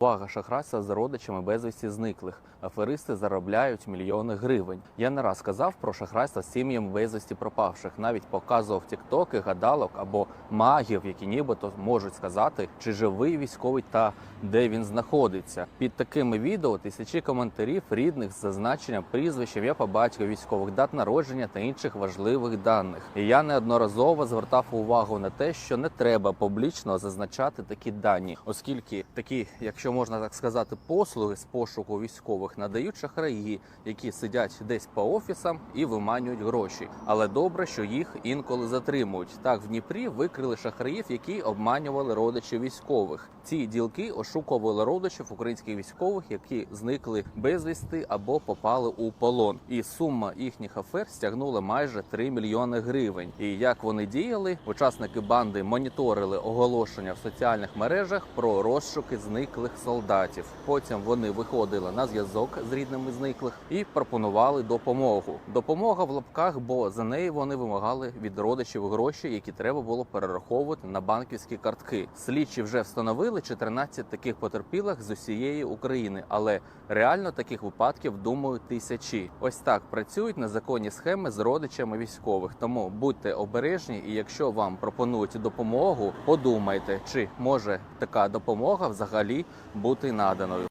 Увага шахрайства з родичами безвісті зниклих. Аферисти заробляють мільйони гривень. Я не раз казав про шахрайство з сім'ями безвісті пропавших. Навіть показував тіктоки, гадалок або магів, які нібито можуть сказати, чи живий військовий та де він знаходиться. Під такими відео тисячі коментарів рідних з зазначенням прізвища, ім'я по батьку військових дат народження та інших важливих даних. І я неодноразово звертав увагу на те, що не треба публічно зазначати такі дані, оскільки такі, якщо можна так сказати, послуги з пошуку військових надають шахраї, які сидять десь по офісам і виманюють гроші. Але добре, що їх інколи затримують. Так в Дніпрі викрили шахраїв, які обманювали родичів військових. Ці ділки ошукували родичів українських військових, які зникли безвісти або попали у полон. І сума їхніх афер стягнула майже 3 мільйони гривень. І як вони діяли, учасники банди моніторили оголошення в соціальних мережах про розшуки зниклих солдатів. Потім вони виходили на зв'язок з рідними зниклих і пропонували допомогу. Допомога в лапках, бо за неї вони вимагали від родичів гроші, які треба було перераховувати на банківські картки. Слідчі вже встановили 14 таких потерпілих з усієї України, але реально таких випадків думаю тисячі. Ось так працюють незаконні схеми з родичами військових. Тому будьте обережні, і якщо вам пропонують допомогу, подумайте, чи може така допомога взагалі бути наданою.